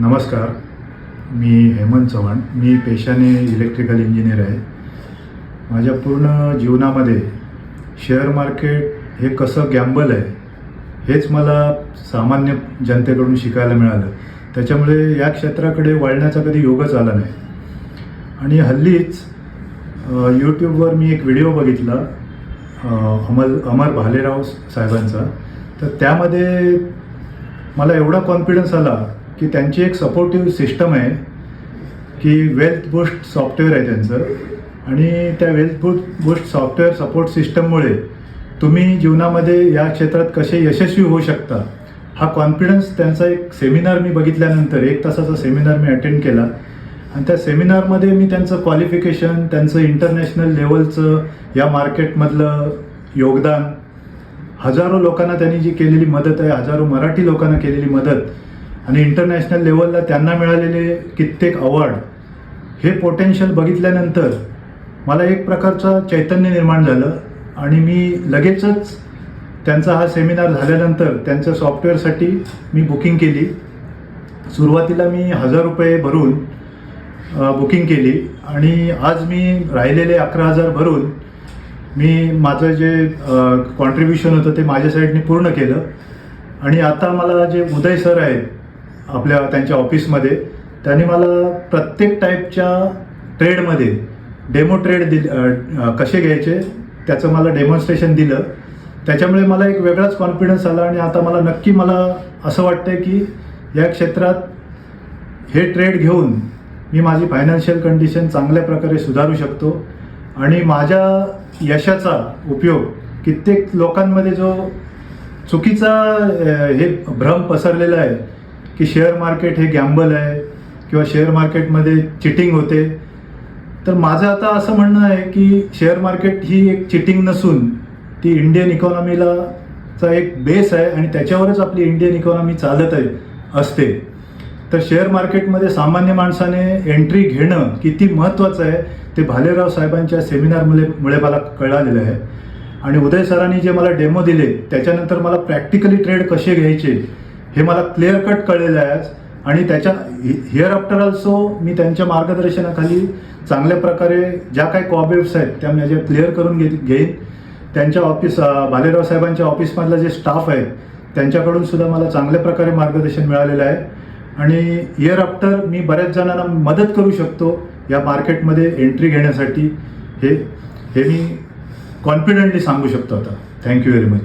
नमस्कार. मी हेमंत चव्हाण. मी पेशाने इलेक्ट्रिकल इंजिनियर आहे. माझ्या पूर्ण जीवनामध्ये शेअर मार्केट हे कसं गॅम्बल आहे हेच मला सामान्य जनतेकडून शिकायला मिळालं. त्याच्यामुळे या क्षेत्राकडे वळण्याचा कधी योगच आला नाही. आणि हल्लीच यूट्यूबवर मी एक व्हिडिओ बघितला अमल अमर भालेराव साहेबांचा. तर त्यामध्ये मला एवढा कॉन्फिडन्स आला की त्यांची एक सपोर्टिव्ह सिस्टम आहे की वेल्थ बुस्ट सॉफ्टवेअर आहे त्यांचं. आणि त्या wealth boost boost software support सिस्टममुळे तुम्ही जीवनामध्ये या क्षेत्रात कसे यशस्वी होऊ शकता हा कॉन्फिडन्स त्यांचा एक सेमिनार मी बघितल्यानंतर एक तासाचा सेमिनार मी अटेंड केला. आणि त्या सेमिनारमध्ये मी त्यांचं क्वालिफिकेशन त्यांचं इंटरनॅशनल लेवलचं या मार्केटमधलं योगदान हजारो लोकांना त्यांनी जी केलेली मदत आहे हजारो मराठी लोकांना केलेली मदत आणि इंटरनॅशनल लेवलला त्यांना मिळालेले कित्येक अवॉर्ड हे पोटेन्शियल बघितल्यानंतर मला एक प्रकारचं चैतन्य निर्माण झालं. आणि मी लगेचच त्यांचा हा सेमिनार झाल्यानंतर त्यांच्या सॉफ्टवेअरसाठी मी बुकिंग केली. सुरुवातीला मी हजार रुपये भरून बुकिंग केली. आणि आज मी राहिलेले अकरा हजार भरून मी माझं जे कॉन्ट्रीब्युशन होतं ते माझ्या साईडने पूर्ण केलं. आणि आता मला जे उदय सर आहेत आपल्या त्यांच्या ऑफिसमध्ये. त्यांनी मला प्रत्येक टाईपच्या ट्रेडमध्ये डेमो ट्रेड दिल कसे घ्यायचे त्याचं मला डेमॉन्स्ट्रेशन दिलं. त्याच्यामुळे मला एक वेगळाच कॉन्फिडन्स आला आणि आता मला नक्की मला असं वाटतं की या क्षेत्रात हे ट्रेड घेऊन मी माझी फायनान्शियल कंडिशन चांगल्या प्रकारे सुधारू शकतो. आणि माझ्या यशाचा उपयोग कित्येक लोकांमध्ये जो चुकीचा हे भ्रम पसरलेला आहे की शेअर मार्केट हे गॅम्बल आहे किंवा शेअर मार्केटमध्ये चिटिंग होते. तर माझं आता असं म्हणणं आहे की शेअर मार्केट ही एक चिटिंग नसून ती इंडियन इकॉनॉमीला चा एक बेस आहे आणि त्याच्यावरच आपली इंडियन इकॉनॉमी चालत आहे असते. तर शेअर मार्केटमध्ये सामान्य माणसाने एंट्री घेणं किती महत्त्वाचं आहे ते भालेराव साहेबांच्या सेमिनारमुळे मुळे मला कळालेलं आहे. आणि उदय सरांनी जे मला डेमो दिले त्याच्यानंतर मला प्रॅक्टिकली ट्रेड कसे घ्यायचे हे मला क्लिअर कट कळलेलं आहे आज. आणि त्याच्या हिअर आफ्टर ऑल्सो मी त्यांच्या मार्गदर्शनाखाली चांगल्या प्रकारे ज्या काही कॉबेब्स आहेत त्या माझ्या क्लिअर करून घे घेईन. त्यांच्या ऑफिस भालेराव साहेबांच्या ऑफिसमधला जे स्टाफ आहे त्यांच्याकडून सुद्धा मला चांगल्या प्रकारे मार्गदर्शन मिळालेलं आहे. आणि इयर आफ्टर मी बऱ्याच जणांना मदत करू शकतो या मार्केटमध्ये एंट्री घेण्यासाठी. हे हे मी कॉन्फिडंटली सांगू शकतो आता. Thank you very much